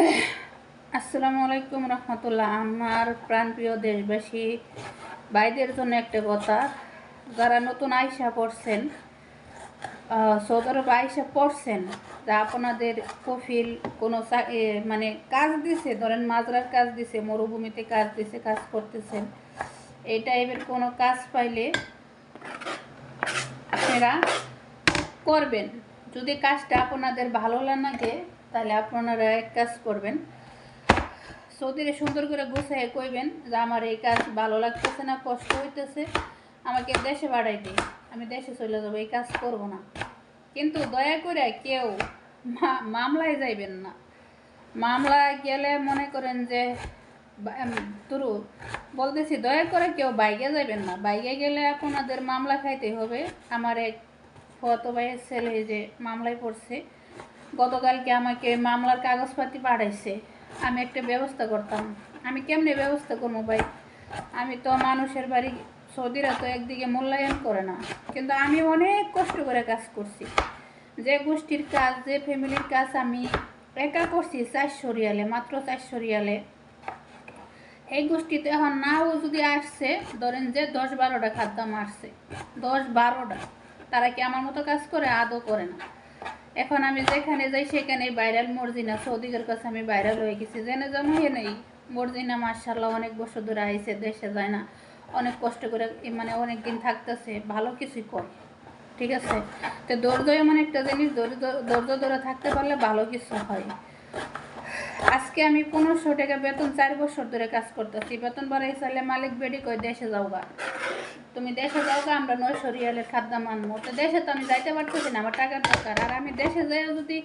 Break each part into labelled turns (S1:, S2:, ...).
S1: আসসালামু আলাইকুম রহমতুল্লাহ। আমার প্রাণপ্রিয় দেশবাসী ভাইদের জন্য একটা কথা। যারা নতুন আয়সা পড়ছেন আহ, সৌদি আরব আয়সা পড়ছেন যা আপনাদের কফিল কোনো মানে কাজ দিছে ধরেন মাজরার কাজ দিছে মরুভূমিতে কাজ দিছে কাজ করতেছেন এই টাইপের কোনো কাজ পাইলে আপনারা করবেন। যদি কাজটা আপনাদের ভালো লাগে তাহলে আপনারা এক কাজ করবেন, সৌদিরে সুন্দর করে গুছিয়ে কইবেন যে আমার এই কাজ ভালো লাগতেছে না, কষ্ট হইতেছে, আমাকে দেশে বাড়াই দিই আমি দেশে চলে যাব, এই কাজ করব না। কিন্তু দয়া করে কেউ মামলায় যাইবেন না। মামলায় গেলে মনে করেন যে তুরু বলতেছি দয়া করে কেউ বাইকে যাবেন না। বাইকে গেলে আপনাদের মামলা খাইতে হবে। আমার এক ফত ভাইয়ের ছেলে যে মামলায় পড়ছে গতকালকে আমাকে মামলার কাগজপাতি পাঠাইছে। আমি একটা ব্যবস্থা করতাম। আমি কেমনে ব্যবস্থা করব ভাই? আমি তো মানুষের বাড়ি সৌদিরা তো একদিকে মূল্যায়ন করে না। কিন্তু আমি অনেক কষ্ট করে কাজ করছি। যে গোষ্ঠীর কাজ, যে ফ্যামিলির কাজ আমি একা করছি চারশো রিয়ালে, মাত্র চারশো রিয়ালে। এই গোষ্ঠীতে এখন নাও যদি আসছে, ধরেন যে দশ বারোটা খাদ্যাম আসছে, দশ বারোটা, তারা কি আমার মতো কাজ করে? আদৌ করে না। এখন আমি যেখানে যাই সেখানে ভাইরাল মর্জিনা সৌদিকের কাছে আমি ভাইরাল হয়ে গেছি। জেনে যেমন হয়ে নেই, মর্জিনা মার্শাল্লাহ অনেক বছর ধরে আইসে দেশে যায় না। অনেক কষ্ট করে মানে অনেক দিন থাকতেছে, ভালো কিছুই করে ঠিক আছে? তো ধৈর্য এমন একটা জিনিস, ধৈর্য ধরে থাকতে পারলে ভালো কিছু হয়। আজকে আমি পনেরোশো টাকা বেতন, চার বছর ধরে কাজ করতেছি। বেতন বাড়াই চাইলে মালিক বেডি কই দেশে যাও গা তুমি দেশে যাও আমরা নয়শো রিয়ালের খাদ্য মানবো। তো দেশে তো আমি যাইতে পারতেছি না, আমার টাকার দরকার। আর আমি দেশে যাই যদি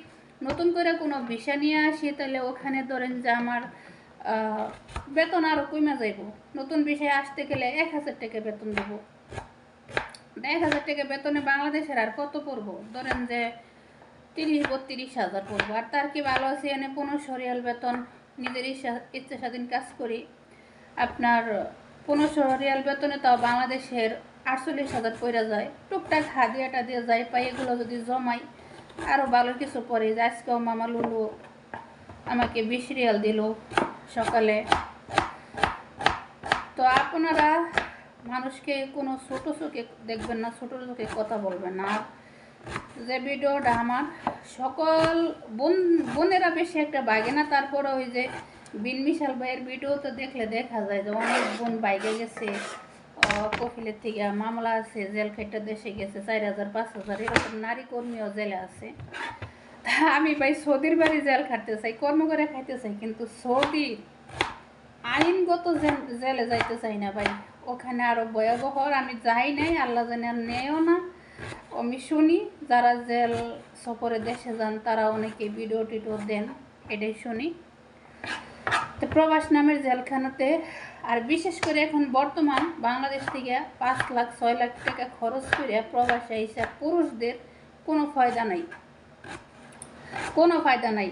S1: নতুন করে কোনো ভিসা নিয়ে আসি, তাহলে ওখানে ধরেন যে আমার বেতন আরও কমে যাইব। নতুন বিষয়ে আসতে গেলে এক হাজার টাকা বেতন দেবো। এক হাজার টাকা বেতনে বাংলাদেশের আর কত পড়ব? ধরেন যে তিরিশ, বত্রিশ হাজার পড়ব। আর তার কি ভালো আছে? এনে পনেরোশো রিয়াল বেতন, নিজের ইচ্ছা ইচ্ছা স্বাধীন কাজ করি। আপনার পনেরোশো রিয়াল বেতনে তাও বাংলাদেশের আটচল্লিশ হাজার পড়ে যায়। টুকটাক হাদিয়াটা দিয়ে যায় পাই, এগুলো যদি জমাই আরও ভালো কিছু পরে যে আজকেও মামা লুলু আমাকে বিশ রিয়াল দিল সকালে। তো আপনারা মানুষকে কোনো ছোটো চোখে দেখবেন না, ছোটো চোখে কথা বলবেন না। যে ভিডিওটা আমার, সকল বোন বোনেরা বেশি একটা বাগে না, তারপরে ওই যে বিন মিশাল ভাইয়ের ভিডিও তো দেখলে দেখা যায় যে অনেক বোন বাইকে গেছে কফিলের থেকে মামলা আছে, জেল খেটে দেশে গেছে, চার হাজার, পাঁচ হাজার, এরকম নারী কর্মীও জেলে আছে। তা আমি ভাই সৌদির বাড়ি জেল খাটতে চাই কর্ম করে খাইতে চাই, কিন্তু সৌদি আইনগত জেল- যাইতে চাই না ভাই। ওখানে আরও ভয়াবহ আমি যাই নাই, আল্লাহ জানে আর নেও না। আমি শুনি, যারা জেল সফরে দেশে যান, তারা অনেকে ভিডিও টিডিও দেন, এটাই শুনি। তো প্রবাস নামের জেলখানাতে, আর বিশেষ করে এখন বর্তমান বাংলাদেশ থেকে পাঁচ লাখ, ছয় লাখ টাকা খরচ করে প্রবাসে হিসাব পুরুষদের কোনো ফায়দা নাই। কোনো ফায়দা নাই।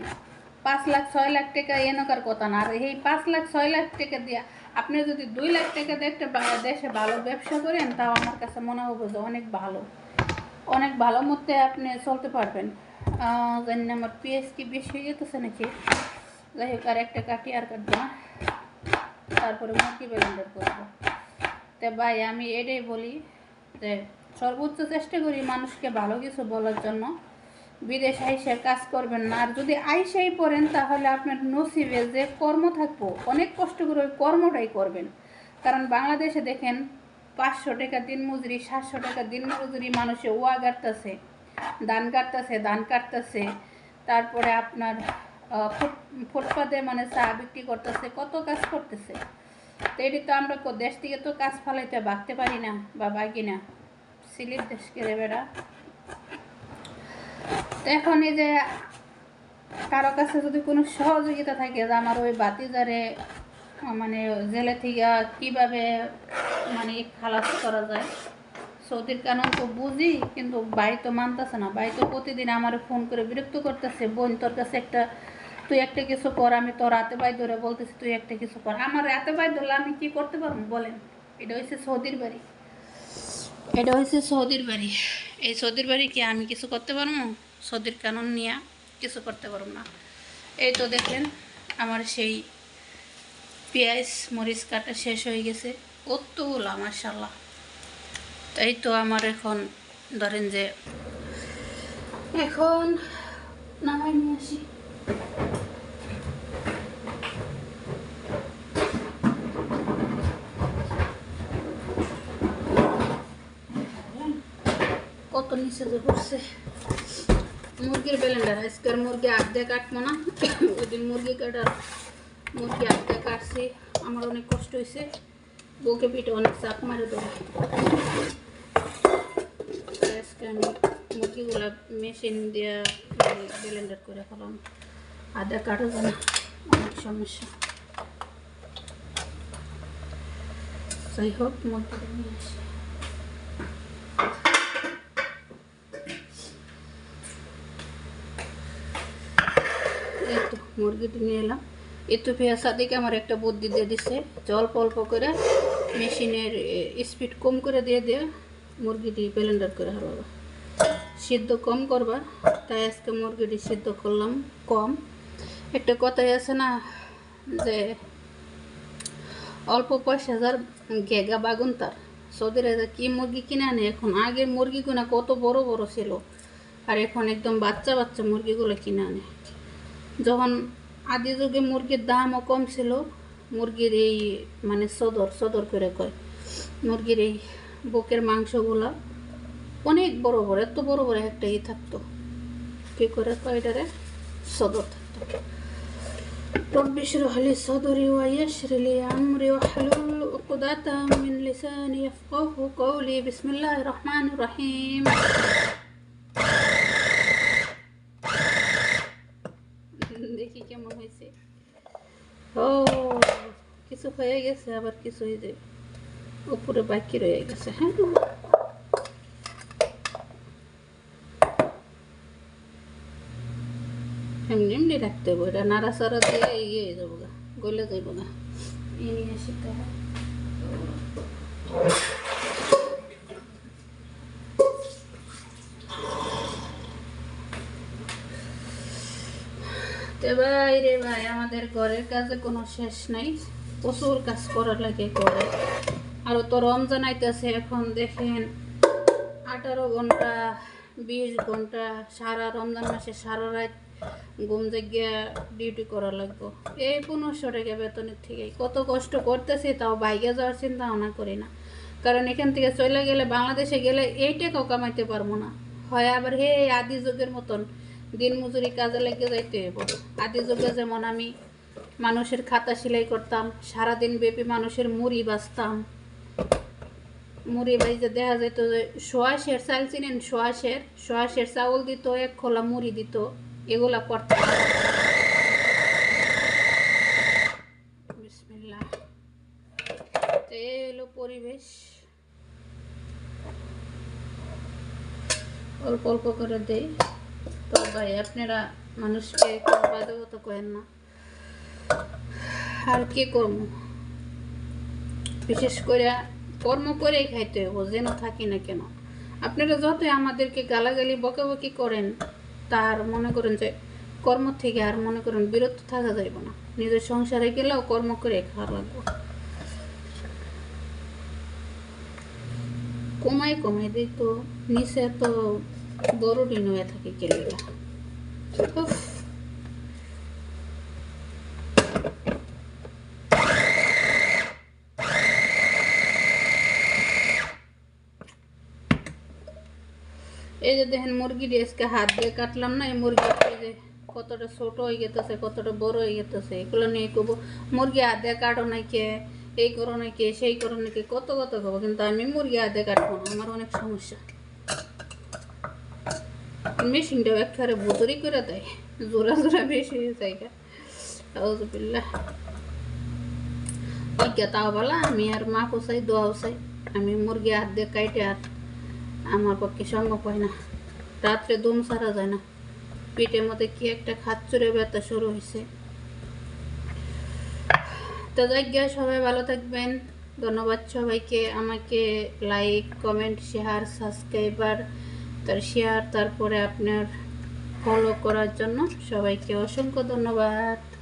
S1: পাঁচ লাখ, ছয় লাখ টাকা এনেকার কথা না। আর এই পাঁচ লাখ, ছয় লাখ টাকা দিয়ে আপনি যদি দুই লাখ টাকা দিয়ে একটা বাংলাদেশে ভালো ব্যবসা করেন, তাও আমার কাছে মনে হবে যে অনেক ভালো। অনেক ভালো মধ্যে আপনি চলতে পারবেন। জানি আমার পিএসকি বেশি হয়ে যেতেছে নাকি? যাই হোক আর একটা কাটি আর কাটবো না। তারপরে মুরগি ব্লেন্ডার করব। তো ভাই, আমি এটাই বলি যে সর্বোচ্চ চেষ্টা করি মানুষকে ভালো কিছু বলার জন্য। বিদেশ আইসে কাজ করবেন না। আর যদি আইসাই পড়েন, তাহলে আপনার নসিবে যে কর্ম থাকব, অনেক কষ্ট করে ওই কর্মটাই করবেন। কারণ বাংলাদেশে দেখেন, পাঁচশো টাকা দিন মজুরি, সাতশো টাকা দিন মজুরি মানুষে ওয়া কাটতেছে, ধান কাটতেছে ধান কাটতেছে। তারপরে আপনার ফুটপাতে মানে চা বিক্রি করতেছে, কত কাজ করতেছে? তো এটি তো আমরা দেশ থেকে তো কাজ ফালাইতে বাগতে পারি না, বা বাগি না। সিলিপ দেশ কেড়ে বেড়া? এখন এই যে কারও কাছে যদি কোনো সহযোগিতা থাকে, যে আমার ওই বাতিজারে মানে জেলে থেকে কীভাবে মানে খালাস করা যায়? সৌদির কারণ তো বুঝি, কিন্তু বাই তো মানতেছে না। বাই তো প্রতিদিন আমার ফোন করে বিরক্ত করতেছে, বোন তোর কাছে একটা তুই একটা কিছু কর, আমি তোর রাতে বাই ধরে বলতেছি, তুই একটা কিছু কর। আমার রাতে বাই ধরলে আমি কি করতে পারব? বলেন। এটা হচ্ছে সৌদির বাড়ি। এটা হচ্ছে সৌদির বাড়ি। এই সৌদির বাড়ি কি আমি কিছু করতে পারব? সৌদির কানুন নিয়ে কিছু করতে পারব না। এই তো দেখেন, আমার সেই পেঁয়াজ, মরিচ কাটা শেষ হয়ে গেছে। কতগুলো মাসাল্লাহ তাই তো আমার এখন, ধরেন যে, এখন নামাই নিয়ে আসি। কত নিচে যে পড়ছে। মুরগির ব্যালেন্ডার আজকের মুরগি আধে কাটবো না। ওই মুরগি কাটার, মুরগি আধে কাটছি। আমার অনেক কষ্ট হয়েছে বুকে পিঠে অনেক চাপ মারে দেবো আজকে আমি মুরগিগুলো মেশিন দিয়ে ব্লেন্ডার করে ফেলাম। আদা কাটা যায় অনেক সমস্যা যাই হোক মুরগিটা নিয়ে মুরগিটি নিয়ে এলাম একটু পেঁয়াজ সাদিকে আমার একটা বুদ্ধি দিয়ে দিচ্ছে জল অল্প করে মেশিনের স্পিড কম করে দিয়ে দিয়ে মুরগিটি ব্লেন্ডার করে হারবা সিদ্ধ কম করবা তাই আজকে মুরগিটি সিদ্ধ করলাম কম একটা কথাই আছে না যে অল্প পয়সা যার গেগা বাগুন তার। সৌদি রাজা কি মুরগি কিনে আনে, এখন আগের মুরগিগুলো কত বড় বড় ছিল। আর এখন একদম বাচ্চা বাচ্চা মুরগিগুলো কিনে আনে। যখন আদি যুগে মুরগির দামও কম ছিল, মুরগির এই মানে সদর সদর করে কয়, মুরগির এই বুকের মাংসগুলো অনেক বড় বড়, এত বড় বড় একটা ই থাকতো। কী করে কয় এটারে? সদর থাকতো। رب اشرح لي صدري ويسر لي أمري واحلل عقدة من لساني يفقه قولي بسم الله الرحمن الرحيم দেখি কেমন হয়েছে ও কিছু হয়ে গেছে আবার কিছু হয়ে যাবে উপরে বাকি রয়ে গেছে হ্যাঁ এমনি এমনি রাখতে হবে। এটা নাড়াচাড়া দিয়ে ইয়ে হয়ে যাব গা গলে যাইব গা। এই নিয়ে আসি তাহলে ভাই রে ভাই আমাদের ঘরের কাজে কোনো শেষ নাই। প্রচুর কাজ করার লাগে করে আরও তো রমজান আইতেছে এখন দেখেন আঠারো ঘণ্টা বিশ ঘণ্টা সারা রমজান মাসে সারা রাত ঘুম জাগিয়া ডিউটি করা লাগবো। এই পনেরোশো টাকা বেতনের থেকে কত কষ্ট করতেছি তাও বাইকে যাওয়ার চিন্তা ভাবনা করি না। কারণ এখান থেকে চলে গেলে, বাংলাদেশে গেলে এই টাকাও কামাইতে পারব না। হয় আবার হে আদি যুগের মতন দিন মজুরি কাজে লেগে যাইতে হইব। আদি যুগে যেমন আমি মানুষের খাতা সেলাই করতাম, সারাদিন ব্যাপী মানুষের মুড়ি বাঁচতাম। মুড়ি বাইজে দেখা যেত যে সোয়াশের চাল চিনেন সোয়াশের সোয়াশের চাউল দিত, এক খোলা মুড়ি দিত। এগুলা বিসমিল্লাহ। তো পরিবেশ। অল্প অল্প করে দেই। তো ভাই, আপনারা মানুষকে বাধকতা করেন না। আর কি করব? বিশেষ করে কর্ম করেই খাইতে হইব যেন থাকি না কেন। আপনারা যতই আমাদেরকে গালাগালি, বকাবকি করেন তার মনে করেন যে কর্ম থেকে আর মনে করেন বিরত থাকা যাইব না। নিজের সংসারে গেলেও কর্ম করে খাওয়া লাগবে। কমাই কমাই দিই তো, নিচে তো বড় ঋণ হয়ে থাকে কেলেগা। এই যে দেখেন মুরগি আজকে হাত দিয়ে কাটলাম না, এই মুরগি যে কতটা ছোট হয়ে গেতেছে, কতটা বড় হয়ে গেতেছে, এগুলো নিয়ে কব, মুরগি হাত দিয়ে কাটো নাকি, এই করো নাকি, সেই করো নাকি, কত কত খাব কিন্তু আমি মুরগি হাত দিয়ে কাটবো না, আমার অনেক সমস্যা। মেশিনটাও একবারে ভুতুরি করে দেয় জোরা জোরা বেশি হয়ে যায় আউজবিল্লাহ ইজ্ঞা তাও বলা, আমি আর মা পোসাই দোয়াও চাই, আমি মুরগি হাত দিয়ে কাইটে আর আমার পক্ষে সম্ভব হয় না। রাত্রে দম সারা যায় না। পেটের মধ্যে কি একটা খাচ্চরে ব্যথা শুরু হয়েছে তো যাই সবাই ভালো থাকবেন। ধন্যবাদ সবাইকে। আমাকে লাইক কমেন্ট শেয়ার সাবস্ক্রাইবার তার শেয়ার তারপরে আপনার ফলো করার জন্য সবাইকে অসংখ্য ধন্যবাদ।